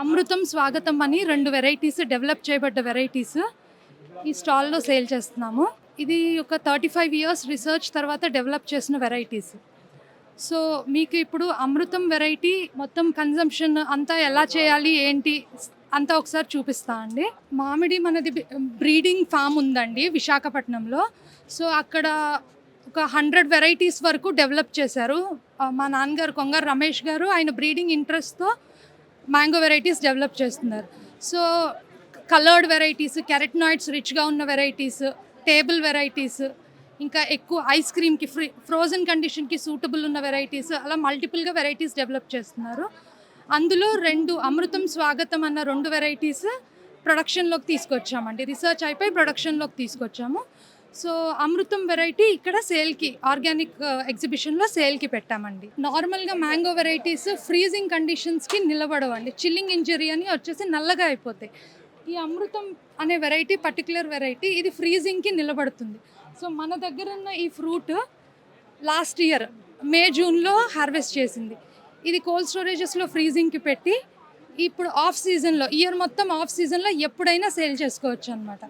అమృతం స్వాగతం అని రెండు వెరైటీస్ డెవలప్ చేయబడ్డ వెరైటీస్ ఈ స్టాల్లో సేల్ చేస్తున్నాము. ఇది ఒక థర్టీ ఫైవ్ ఇయర్స్ రీసెర్చ్ తర్వాత డెవలప్ చేసిన వెరైటీస్ సో మీకు ఇప్పుడు అమృతం వెరైటీ మొత్తం కన్జంప్షన్ అంతా ఎలా చేయాలి ఏంటి అంతా ఒకసారి చూపిస్తా అండి. మామిడి మనది బ్రీడింగ్ ఫామ్ ఉందండి విశాఖపట్నంలో. సో అక్కడ ఒక హండ్రెడ్ వెరైటీస్ వరకు డెవలప్ చేశారు. మా నాన్నగారు కొంగారు రమేష్ గారు ఆయన బ్రీడింగ్ ఇంట్రెస్ట్తో మ్యాంగో వెరైటీస్ డెవలప్ చేస్తున్నారు. సో కలర్డ్ వెరైటీస్ క్యారెట్నాయిడ్స్ రిచ్గా ఉన్న వెరైటీస్ టేబుల్ వెరైటీస్ ఇంకా ఎక్కువ ఐస్ క్రీమ్కి ఫ్రీ ఫ్రోజన్ కండిషన్కి సూటబుల్ ఉన్న వెరైటీస్ అలా మల్టిపుల్గా వెరైటీస్ డెవలప్ చేస్తున్నారు. అందులో రెండు అమృతం స్వాగతం అన్న రెండు వెరైటీస్ ప్రొడక్షన్లోకి తీసుకొచ్చామండి. రీసెర్చ్ అయిపోయి ప్రొడక్షన్లోకి తీసుకొచ్చాము. సో అమృతం వెరైటీ ఇక్కడ సేల్కి ఆర్గానిక్ ఎగ్జిబిషన్లో సేల్కి పెట్టామండి. నార్మల్గా మ్యాంగో వెరైటీస్ ఫ్రీజింగ్ కండిషన్స్కి నిలబడవండి. చిల్లింగ్ ఇంజరీ అని వచ్చేసి నల్లగా అయిపోతాయి. ఈ అమృతం అనే వెరైటీ పర్టికులర్ వెరైటీ ఇది ఫ్రీజింగ్కి నిలబడుతుంది. సో మన దగ్గర ఉన్న ఈ ఫ్రూట్ లాస్ట్ ఇయర్ మే జూన్లో హార్వెస్ట్ చేసింది. ఇది కోల్డ్ స్టోరేజెస్లో ఫ్రీజింగ్కి పెట్టి ఇప్పుడు ఆఫ్ సీజన్లో ఇయర్ మొత్తం ఆఫ్ సీజన్లో ఎప్పుడైనా సేల్ చేసుకోవచ్చు అనమాట